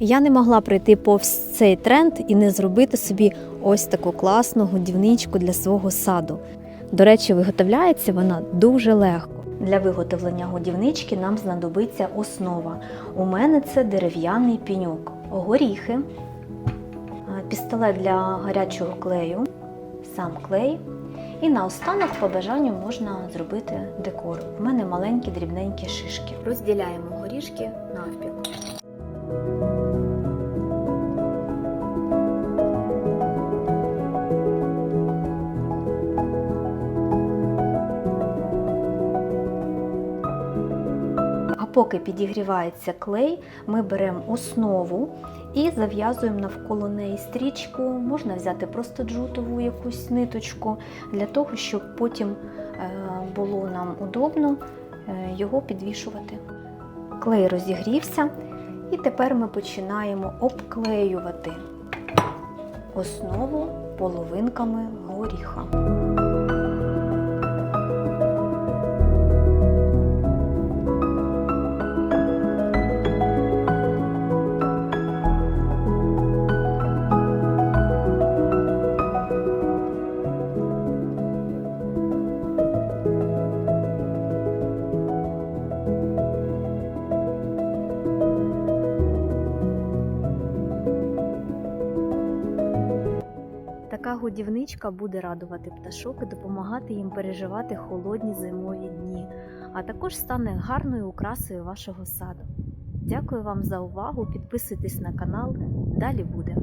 Я не могла пройти повз цей тренд і не зробити собі ось таку класну годівничку для свого саду. До речі, виготовляється вона дуже легко. Для виготовлення годівнички нам знадобиться основа. У мене це дерев'яний піньок, горіхи, е, пістолет для гарячого клею, сам клей. І наостанок, по бажанню, можна зробити декор. У мене маленькі дрібненькі шишки. Розділяємо горішки навпіл. Поки підігрівається клей, ми беремо основу і зав'язуємо навколо неї стрічку. Можна взяти просто джутову якусь ниточку для того, щоб потім е, було нам удобно е, його підвішувати. Клей розігрівся, і тепер ми починаємо обклеювати основу половинками горіха. Така годівничка буде радувати пташок і допомагати їм переживати холодні зимові дні, а також стане гарною украсою вашого саду. Дякую вам за увагу! Підписуйтесь на канал, далі буде.